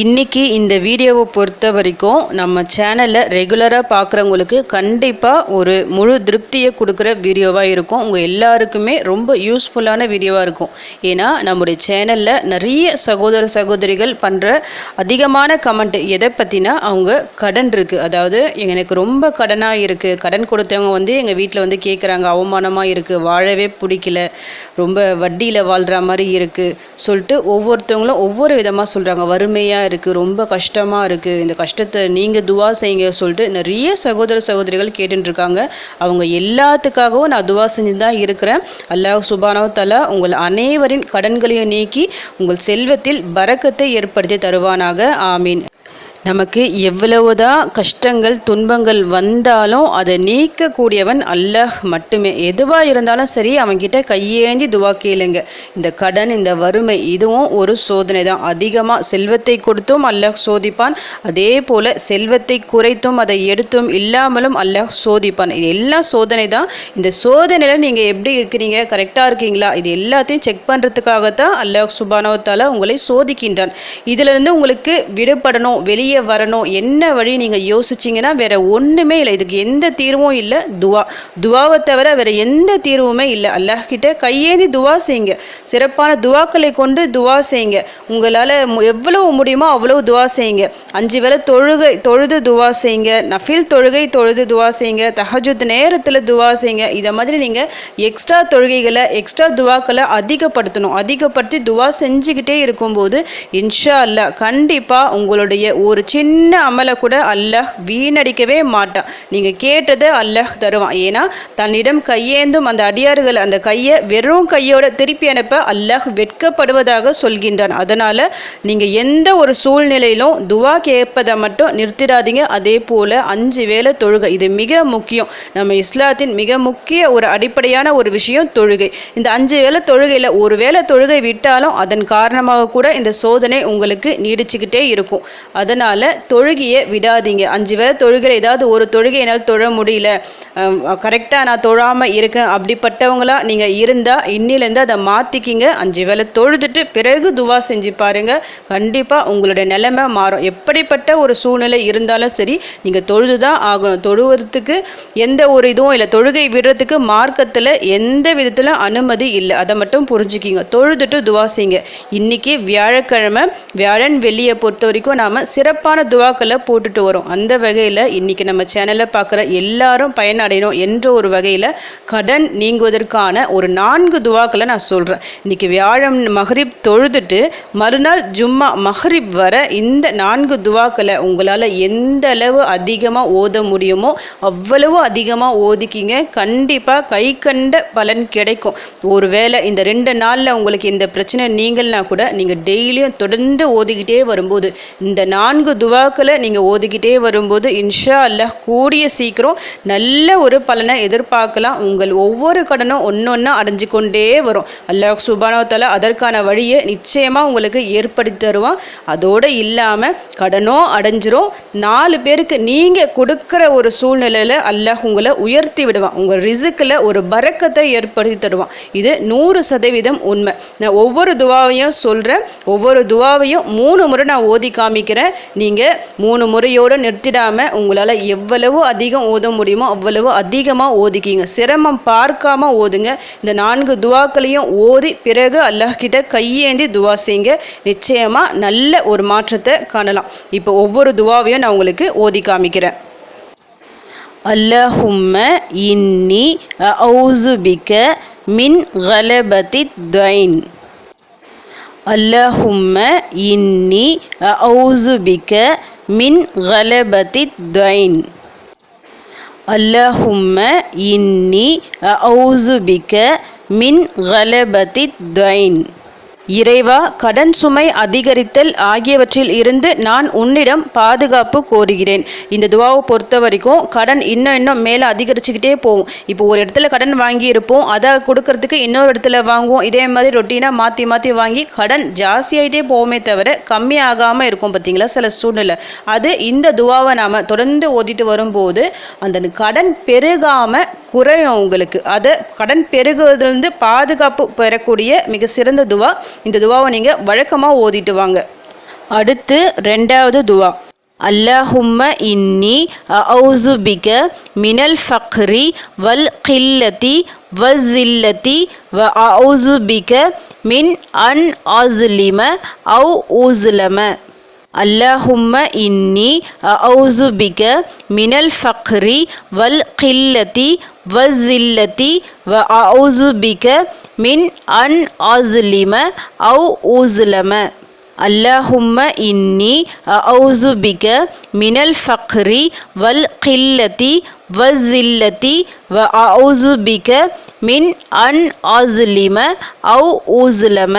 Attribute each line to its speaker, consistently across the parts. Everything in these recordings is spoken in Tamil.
Speaker 1: இன்னைக்கு இந்த வீடியோவை பொறுத்த வரைக்கும் நம்ம சேனலில் ரெகுலராக பார்க்குறவங்களுக்கு கண்டிப்பாக ஒரு முழு திருப்தியை கொடுக்குற வீடியோவாக இருக்கும். உங்கள் எல்லாருக்குமே ரொம்ப யூஸ்ஃபுல்லான வீடியோவாக இருக்கும். ஏன்னா நம்முடைய சேனலில் நிறைய சகோதர சகோதரிகள் பண்ணுற அதிகமான கமெண்ட் எதை பற்றினா அவங்க கடன் இருக்குது அதாவது எனக்கு ரொம்ப கடனாக இருக்குது கடன் கொடுத்தவங்க வந்து எங்கள் வீட்டில் வந்து கேட்குறாங்க அவமானமாக இருக்குது வாழவே பிடிக்கல ரொம்ப வட்டியில் வாழ்கிற மாதிரி இருக்குது சொல்லிட்டு ஒவ்வொருத்தவங்களும் ஒவ்வொரு விதமாக சொல்கிறாங்க வறுமையாக இருக்குது ரொம்ப கஷ்டமாக இருக்குது இந்த கஷ்டத்தை நீங்கள் துவா செய்யுங்க சொல்லிட்டு நிறைய சகோதர சகோதரிகள் கேட்டுருக்காங்க இருக்காங்க அவங்க எல்லாத்துக்காகவும் நான் துவா செஞ்சு தான் இருக்கிறேன். அல்லாஹ் சுபானோ தலா உங்கள் அனைவரின் கடன்களையும் நீக்கி உங்கள் செல்வத்தில் பறக்கத்தை ஏற்படுத்தி தருவானாக. ஆமீன். நமக்கு எவ்வளவுதான் கஷ்டங்கள் துன்பங்கள் வந்தாலும் அதை நீக்கக்கூடியவன் அல்லாஹ் மட்டுமே. எதுவாக இருந்தாலும் சரி அவன்கிட்ட கையேந்தி துவா கேளுங்க. இந்த கடன் இந்த வறுமை இதுவும் ஒரு சோதனை தான் அதிகமாக செல்வத்தை கொடுத்தும் அல்லாஹ் சோதிப்பான். அதே போல் செல்வத்தை குறைத்தும் அதை எடுத்தும் இல்லாமலும் அல்லாஹ் சோதிப்பான். இது எல்லாம் சோதனை தான் இந்த சோதனையில் நீங்கள் எப்படி இருக்கிறீங்க? கரெக்டாக இருக்கீங்களா? இது எல்லாத்தையும் செக் பண்ணுறதுக்காகத்தான் அல்லாஹ் சுபானவத்தால் உங்களை சோதிக்கின்றான். இதிலிருந்து உங்களுக்கு விடுபடணும் வெளியே வெளியே வரணும். என்ன வழி நீங்கள் யோசிச்சிங்கன்னா வேற ஒன்றுமே இல்லை. இதுக்கு எந்த தீர்வும் இல்லை. துவா துவாவை தவிர வேற எந்த தீர்வுமே இல்லை. அல்லாஹ்கிட்ட கையேந்தி துவா செய்யுங்க. சிறப்பான துவாக்களை கொண்டு துவா செய்யுங்க. உங்களால் எவ்வளவு முடியுமோ அவ்வளவு துவா செய்யுங்க. அஞ்சு வேளை தொழுகை தொழுது துவா செய்யுங்க. நஃபில் தொழுகை தொழுது துவா செய்யுங்க. தஹஜுத் நேரத்தில் துவா செய்யுங்க. இதை மாதிரி நீங்கள் எக்ஸ்ட்ரா தொழுகைகளை எக்ஸ்ட்ரா துவாக்களை அதிகப்படுத்தணும். அதிகப்படுத்தி துவா செஞ்சுக்கிட்டே இருக்கும்போது இன்ஷா அல்லா கண்டிப்பாக உங்களுடைய ஒரு சின்ன அமலை கூட அல்லாஹ் வீணடிக்கவே மாட்டான் நீங்கள் கேட்டதை அல்லாஹ் தருவான். ஏன்னா தன்னிடம் கையேந்தும் அந்த அடியார்கள் அந்த கையை வெறும் கையோட திருப்பி அனுப்ப அல்லாஹ் வெட்கப்படுவதாக சொல்கின்றான். அதனால் நீங்கள் எந்த ஒரு சூழ்நிலையிலும் துவா கேட்பதை மட்டும் நிறுத்திடாதீங்க. அதே போல் அஞ்சு வேலை தொழுகை. இது மிக முக்கியம். நம்ம இஸ்லாத்தின் மிக முக்கிய ஒரு அடிப்படையான ஒரு விஷயம் தொழுகை. இந்த அஞ்சு வேலை தொழுகையில் ஒரு வேளை தொழுகை விட்டாலும் அதன் காரணமாக கூட இந்த சோதனை உங்களுக்கு நீடிச்சுக்கிட்டே இருக்கும். அதனால் அதனால் தொழுகையை விடாதீங்க. அஞ்சு வேளை தொழுகையில் ஏதாவது ஒரு தொழுகை என்னால் தொழ முடியல. கரெக்டாக நான் தொழாமல் இருக்கேன். அப்படிப்பட்டவங்களா நீங்கள் இருந்தால் இன்னிலேருந்து அதை மாற்றிக்கிங்க அஞ்சு வேலை தொழுதுட்டு பிறகு துவா செஞ்சு பாருங்கள் கண்டிப்பாக உங்களுடைய நிலைமை மாறும். எப்படிப்பட்ட ஒரு சூழ்நிலை இருந்தாலும் சரி நீங்கள் தொழுது தான் ஆகணும். தொழுவதுக்கு எந்த ஒரு இதுவும் இல்லை. தொழுகை விடுறதுக்கு மார்க்கத்தில் எந்த விதத்தில் அனுமதி இல்லை. அதை மட்டும் புரிஞ்சுக்கிங்க. தொழுதுட்டு துவா செய்யுங்க. இன்றைக்கி வியாழக்கிழமை வியாழன் வெள்ளியை பொறுத்த வரைக்கும் நாம் சிறப்பு சிறப்பான துவாக்களை போட்டுட்டு வரும். அந்த வகையில் இன்றைக்கி நம்ம சேனலை பார்க்குற எல்லாரும் பயனடையணும் என்ற ஒரு வகையில் கடன் நீங்குவதற்கான ஒரு நான்கு துவாக்களை நான் சொல்கிறேன் இன்றைக்கி வியாழம் மஹரிப் தொழுதுட்டு மறுநாள் ஜும்மா மஹரிப் வர இந்த நான்கு துவாக்களை உங்களால் எந்த அளவு அதிகமாக ஓத முடியுமோ அவ்வளவு அதிகமாக ஓதிக்கிங்க. கண்டிப்பாக கை கண்ட பலன் கிடைக்கும். ஒருவேளை இந்த ரெண்டு நாளில் உங்களுக்கு இந்த பிரச்சனை நீங்கள்னா கூட நீங்கள் டெய்லியும் தொடர்ந்து ஓதிக்கிட்டே வரும்போது இந்த நான்கு துவாக்களை நீங்கள் ஓதிக்கிட்டே வரும்போது இன்ஷா அல்லாஹ் கூடிய சீக்கிரம் நல்ல ஒரு பலனை எதிர்பார்க்கலாம். உங்கள் ஒவ்வொரு கடனும் ஒன்று ஒன்றா அடைஞ்சு கொண்டே வரும் அல்லாஹ் சுபானோத்தலா அதற்கான வழியை நிச்சயமாக உங்களுக்கு ஏற்படுத்தி தருவான். அதோடு இல்லாமல் கடனோ அடைஞ்சிரும். நாலு பேருக்கு நீங்கள் கொடுக்குற ஒரு சூழ்நிலையில் அல்லாஹ் உங்களை உயர்த்தி விடுவான். உங்கள் ரிசுக்கில் ஒரு பறக்கத்தை ஏற்படுத்தி தருவான். இது நூறு சதவீதம் உண்மை. நான் ஒவ்வொரு துவாவையும் சொல்கிறேன் ஒவ்வொரு துவாவையும் மூணு முறை நான் ஓதி காமிக்கிறேன். நீங்கள் மூணு முறையோடு நிறுத்திடாமல் உங்களால் எவ்வளவு அதிகம் ஓத முடியுமோ அவ்வளவு அதிகமாக ஓதிக்கிங்க. சிரமம் பார்க்காம ஓதுங்க. இந்த நான்கு துவாக்களையும் ஓதி பிறகு அல்லாஹ்கிட்ட கையேந்தி துவா செய்யுங்க. நிச்சயமாக நல்ல ஒரு மாற்றத்தை காணலாம். இப்போ ஒவ்வொரு துவாவையும் நான் உங்களுக்கு ஓதி காமிக்கிறேன். அல்லஹும்ம இன்னி அவுசுபிக்க மின் கலபதி தைன் اللهم إني أعوذ بك من غلبة الدين. اللهم إني أعوذ بك من غلبة الدين. இறைவா கடன் சுமை அதிகரித்தல் ஆகியவற்றில் இருந்து நான் உன்னிடம் பாதுகாப்பு கோருகிறேன். இந்த துவாவை பொறுத்த வரைக்கும் கடன் இன்னும் இன்னும் மேலே அதிகரிச்சுக்கிட்டே போகும். இப்போ ஒரு இடத்துல கடன் வாங்கி இருப்போம் அதை கொடுக்கறதுக்கு இன்னொரு இடத்துல வாங்குவோம். இதே மாதிரி ரொட்டீனாக மாற்றி மாற்றி வாங்கி கடன் ஜாஸ்தியாகிட்டே போகுமே தவிர கம்மியாகாமல் இருக்கும் பார்த்தீங்களா? சில சூழ்நிலை. அது இந்த துவாவை நாம் தொடர்ந்து ஓதிட்டு வரும்போது அந்த கடன் பெருகாமல் குறையும் அவங்களுக்கு. அதை கடன் பெருகுவதுலேருந்து பாதுகாப்பு பெறக்கூடிய மிக சிறந்த துவா. இந்த துவாவை நீங்கள் வழக்கமாக ஓதிட்டு வாங்க. அடுத்து ரெண்டாவது துவா. அல்லாஹும்ம இன்னி அவுசுபிக மினல் ஃபக்ரி வல் கில்லத்தி வசில்லத்தி வ அவுசுபிக மின் அன் ஆசுலிம அவு ஊசுலம அல்லாஹும்ம இன்னி அவுசுபிக மினல் ஃபக்ரி வல் கில்லத்தி والذلة وأعوذ بك من أن أظلم أو أظلم اللهم إني أعوذ بك من الفقر والقلة வசில்லத்தி வ அவுசுபிக மின் அன் ஆசுலிம அவு ஊசுலம.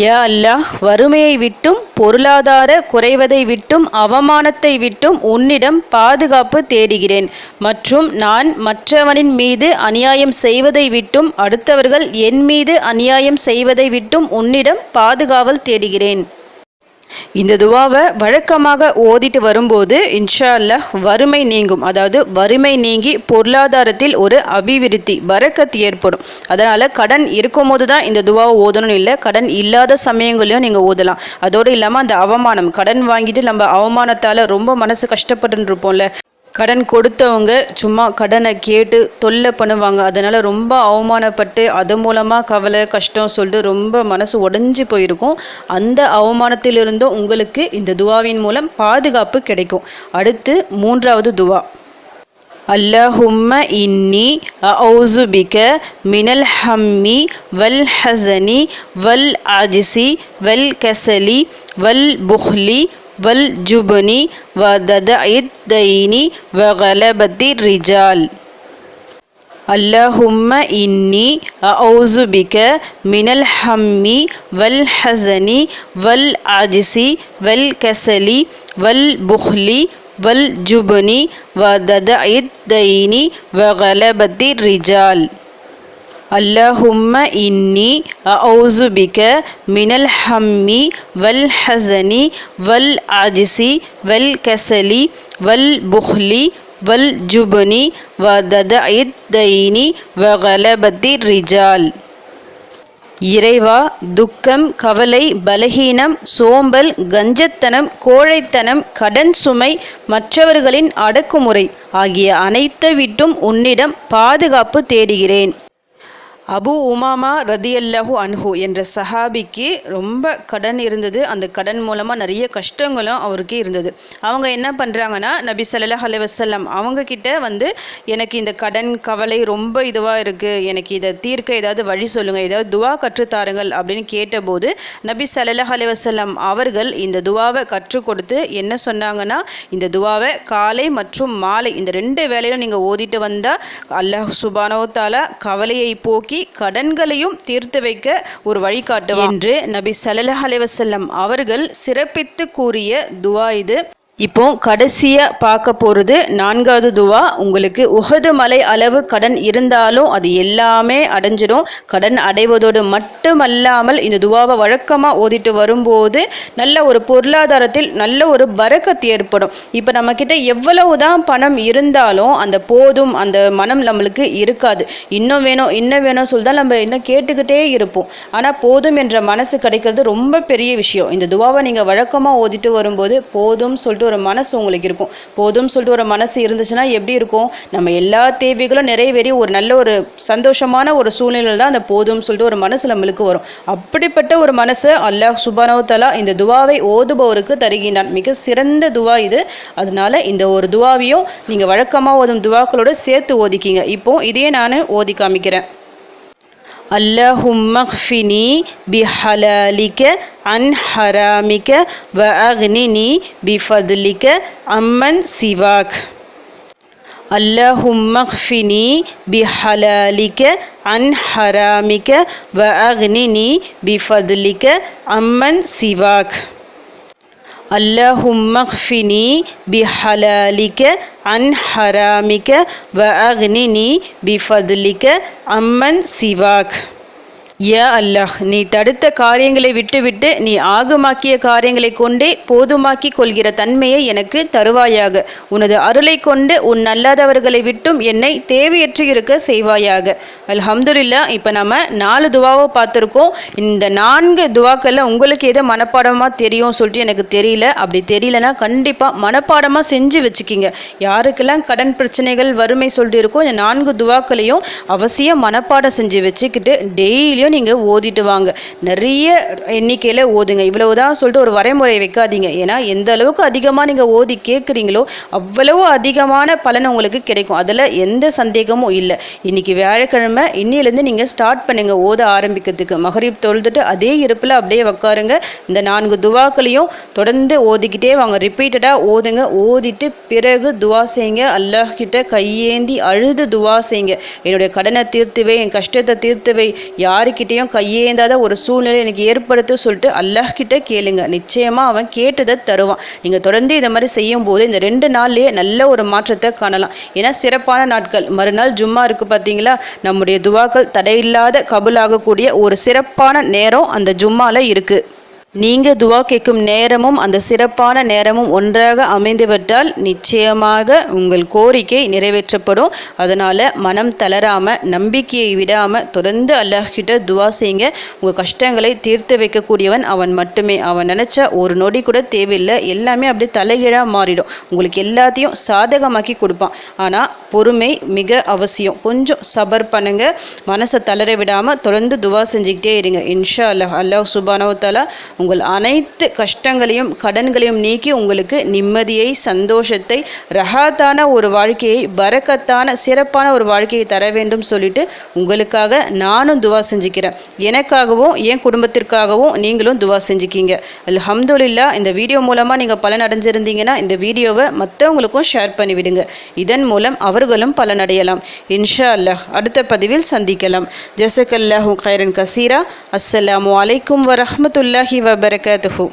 Speaker 1: யா அல்லாஹ் வறுமையை விட்டும் பொருளாதார குறைவதை விட்டும் அவமானத்தை விட்டும் உன்னிடம் பாதுகாப்பு தேடுகிறேன். மற்றும் நான் மற்றவனின் மீது அநியாயம் செய்வதை விட்டும் அடுத்தவர்கள் என் மீது அநியாயம் செய்வதை விட்டும் உன்னிடம் பாதுகாவல் தேடுகிறேன். இந்த துவாவை வழக்கமாக ஓதிட்டு வரும்போது இன்ஷா அல்லாஹ் வறுமை நீங்கும். அதாவது வறுமை நீங்கி பொருளாதாரத்தில் ஒரு அபிவிருத்தி வரக்கத்து ஏற்படும். அதனால் கடன் இருக்கும்போது தான் இந்த துவாவை ஓதணும்னு இல்லை கடன் இல்லாத சமயங்களையும் நீங்கள் ஓதலாம். அதோடு இல்லாமல் அந்த அவமானம் கடன் வாங்கிட்டு நம்ம அவமானத்தால் ரொம்ப மனசு கஷ்டப்பட்டு இருப்போம்ல. கடன் கொடுத்தவங்க சும்மா கடனை கேட்டு தொல்லை பண்ணுவாங்க. அதனால் ரொம்ப அவமானப்பட்டு அது மூலமாக கவலை கஷ்டம் சொல்லிட்டு ரொம்ப மனசு உடஞ்சி போயிருக்கும். அந்த அவமானத்திலிருந்தும் உங்களுக்கு இந்த துவாவின் மூலம் பாதுகாப்பு கிடைக்கும். அடுத்து மூன்றாவது துவா. அல்லாஹும்ம இன்னி அவுசுபிக மினல் ஹம்மி வல் ஹசனி வல் அஜிசி வல் கசலி வல் புஹ்லி والجبن وددع الدين وغلبة الرجال اللهم إني أعوذ بك من الهم والحزن والعجز والكسل والبخل والجبن وددع الدين وغلبة الرجال அல்லாஹும்ம இன்னி அவுசுபிக மினல் ஹம்மி வல் ஹசனி வல் அஜிசி வல் கசலி வல் புஹ்லி வல் ஜுபனி வதத இத்தைனி வகலபதி ரிஜால் இறைவா துக்கம் கவலை பலகீனம் சோம்பல் கஞ்சத்தனம் கோழைத்தனம் கடன் சுமை மற்றவர்களின் அடக்குமுறை ஆகிய அனைத்து விட்டும் உன்னிடம் பாதுகாப்பு தேடுகிறேன். அபு உமாமா ரதியல்லஹு அன்ஹு என்ற சஹாபிக்கு ரொம்ப கடன் இருந்தது. அந்த கடன் மூலமாக நிறைய கஷ்டங்களும் அவருக்கு இருந்தது. அவங்க என்ன பண்ணுறாங்கன்னா நபி சல்லாஹ் அலைவசல்லாம் அவங்க கிட்ட வந்து எனக்கு இந்த கடன் கவலை ரொம்ப இதுவாக இருக்குது எனக்கு இதை தீர்க்க ஏதாவது வழி சொல்லுங்கள் ஏதாவது துவா கற்றுத்தாருங்கள் அப்படின்னு கேட்டபோது நபி சல்லாஹ் அலைவசல்லாம் அவர்கள் இந்த துவாவை கற்றுக் கொடுத்து என்ன சொன்னாங்கன்னா இந்த துவாவை காலை மற்றும் மாலை இந்த ரெண்டு வேலையிலும் நீங்கள் ஓதிட்டு வந்தால் அல்லாஹ் சுபானோ தாலா கவலையை போக்கி போக்கி கடன்களையும் தீர்த்து வைக்க ஒரு வழிகாட்டு என்று நபி சல்லாஹ் அலைவசல்லம் அவர்கள் சிறப்பித்து கூறிய துவா இது. இப்போ கடைசியாக பார்க்க போகிறது நான்காவது துவா. உங்களுக்கு உகது மலை அளவு கடன் இருந்தாலும் அது எல்லாமே அடைஞ்சிடும். கடன் அடைவதோடு மட்டுமல்லாமல் இந்த துவாவை வழக்கமாக ஓதிட்டு வரும்போது நல்ல ஒரு பொருளாதாரத்தில் நல்ல ஒரு பறக்கத்து ஏற்படும். இப்போ நம்மக்கிட்ட எவ்வளவு தான் பணம் இருந்தாலும் அந்த போதும் அந்த மனம் நம்மளுக்கு இருக்காது. இன்னும் வேணும் இன்னும் வேணும் சொல்லி தான் நம்ம இன்னும் கேட்டுக்கிட்டே இருப்போம். ஆனால் போதும் என்ற மனசு கிடைக்கிறது ரொம்ப பெரிய விஷயம். இந்த துவாவை நீங்கள் வழக்கமாக ஓதிட்டு வரும்போது போதும் சொல்லிட்டு ஒரு மனசு உங்களுக்கு இருக்கும் போதும் சொல்லிட்டு ஒரு மனசு இருந்துச்சுன்னா எப்படி இருக்கும் நம்ம எல்லா தேவைகளும் நிறைவேறி ஒரு நல்ல ஒரு சந்தோஷமான ஒரு சூழ்நிலை தான் அந்த போதும் சொல்லிட்டு ஒரு மனசு நம்மளுக்கு வரும் அப்படிப்பட்ட ஒரு மனசு அல்லாஹ் சுபானவத்தலா இந்த துவாவை ஓதுபவருக்கு தருகின்றான் மிக சிறந்த துவா இது அதனால இந்த ஒரு துவாவையும் நீங்கள் வழக்கமாக ஓதும் துவாக்களோட சேர்த்து ஓதிக்கிங்க இப்போ இதையே நான் ஓதி காமிக்கிறேன் اللهم اغفني بحلالك عن حرامك وأغنني بفضلك عمن سواك اللهم اغفني بحلالك عن حرامك وأغنني بفضلك عمن سواك اللهم اغفني بحلالك عن حرامك وأغنني بفضلك عمن سواك யா அல்லாஹ் நீ தடுத்த காரியங்களை விட்டுவிட்டு நீ ஆகமாக்கிய காரியங்களை கொண்டே போதுமாக்கி கொள்கிற தன்மையை எனக்கு தருவாயாக. உனது அருளை கொண்டு உன் அல்லாதவர்களை விட்டும் என்னை தேவையற்று இருக்க செய்வாயாக. அல்ஹம்துல்லா இப்போ நம்ம நாலு துவாவை பார்த்துருக்கோம். இந்த நான்கு துவாக்களில் உங்களுக்கு எது மனப்பாடமாக தெரியும் சொல்லிட்டு எனக்கு தெரியல. அப்படி தெரியலனா கண்டிப்பாக மனப்பாடமாக செஞ்சு வச்சுக்கிங்க. யாருக்கெல்லாம் கடன் பிரச்சனைகள் வறுமை சொல்லிட்டு இருக்கோ இந்த நான்கு துவாக்களையும் அவசியம் மனப்பாடம் செஞ்சு வச்சுக்கிட்டு டெய்லியும் நீங்கள் ஓதிட்டு வாங்க. நிறைய எண்ணிக்கையில் ஓதுங்க. இவ்வளவுதான் சொல்லிட்டு ஒரு வரைமுறை வைக்காதீங்க. ஏன்னா எந்த அளவுக்கு அதிகமாக நீங்கள் ஓதி கேட்குறீங்களோ அவ்வளவு அதிகமான பலன் உங்களுக்கு கிடைக்கும். அதில் எந்த சந்தேகமும் இல்லை. இன்றைக்கி வியாழக்கிழமை இன்னிலேருந்து நீங்கள் ஸ்டார்ட் பண்ணுங்கள் ஓத ஆரம்பிக்கிறதுக்கு. மகரீப் தொழுதுட்டு அதே இருப்பில் அப்படியே உக்காருங்க. இந்த நான்கு துவாக்களையும் தொடர்ந்து ஓதிக்கிட்டே வாங்க. ரிப்பீட்டடாக ஓதுங்க. ஓதிட்டு பிறகு துவா செய்யுங்க. அல்லாஹ் கிட்ட கையேந்தி அழுது துவா செய்யுங்க. என்னுடைய கடனை தீர்த்துவே என் கஷ்டத்தை தீர்த்துவை யாருக்கு கிட்டேயும் கையேந்தாத ஒரு சூழ்நிலை எனக்கு ஏற்படுத்த சொல்லிட்டு அல்லாஹ் கிட்ட கேளுங்க. நிச்சயமாக அவன் கேட்டதை தருவான். நீங்கள் தொடர்ந்து இதை மாதிரி செய்யும் போது இந்த ரெண்டு நாள்லேயே நல்ல ஒரு மாற்றத்தை காணலாம். ஏன்னா சிறப்பான நாட்கள். மறுநாள் ஜும்மா இருக்குது பார்த்தீங்களா நம்முடைய துவாக்கள் தடையில்லாத கபுலாகக்கூடிய ஒரு சிறப்பான நேரம் அந்த ஜும்மாவில் இருக்குது நீங்கள் துவா கேட்கும் நேரமும் அந்த சிறப்பான நேரமும் ஒன்றாக அமைந்துவிட்டால் நிச்சயமாக உங்கள் கோரிக்கை நிறைவேற்றப்படும். அதனால் மனம் தளராமல் நம்பிக்கையை விடாமல் தொடர்ந்து அல்லாஹ்கிட்ட துவா செய்யுங்க. உங்கள் கஷ்டங்களை தீர்த்து வைக்கக்கூடியவன் அவன் மட்டுமே. அவன் நினச்சா ஒரு நொடி கூட தேவையில்லை. எல்லாமே அப்படி தலைகீழாக மாறிடும். உங்களுக்கு எல்லாத்தையும் சாதகமாக்கி கொடுப்பான். ஆனால் பொறுமை மிக அவசியம். கொஞ்சம் சபர் பண்ணுங்க. மனசை தளர விடாமல் தொடர்ந்து துவா செஞ்சுக்கிட்டே இருங்க. இன்ஷா அல்லாஹ். அல்லாஹ் சுபானவத்தாலா உங்கள் அனைத்து கஷ்டங்களையும் கடன்களையும் நீக்கி உங்களுக்கு நிம்மதியை சந்தோஷத்தை ரஹாத்தான ஒரு வாழ்க்கையை பரக்கத்தான சிறப்பான ஒரு வாழ்க்கையை தர வேண்டும் சொல்லிட்டு உங்களுக்காக நானும் துவா செஞ்சுக்கிறேன். எனக்காகவும் என் குடும்பத்திற்காகவும் நீங்களும் துவா செஞ்சுக்கிங்க. அல்ஹம்துலில்லா இந்த வீடியோ மூலமாக நீங்கள் பலன் அடைஞ்சிருந்தீங்கன்னா இந்த வீடியோவை மற்றவங்களுக்கும் ஷேர் பண்ணிவிடுங்க. இதன் மூலம் அவர்களும் பலனடையலாம். இன்ஷா அல்லாஹ் அடுத்த பதிவில் சந்திக்கலாம். ஜசக் அல்லாஹூ கைரன் கசீரா. அஸ்ஸலாம் அலைக்கும் வரமத்துல்லாஹி வ വബർക്കാത്തുഹു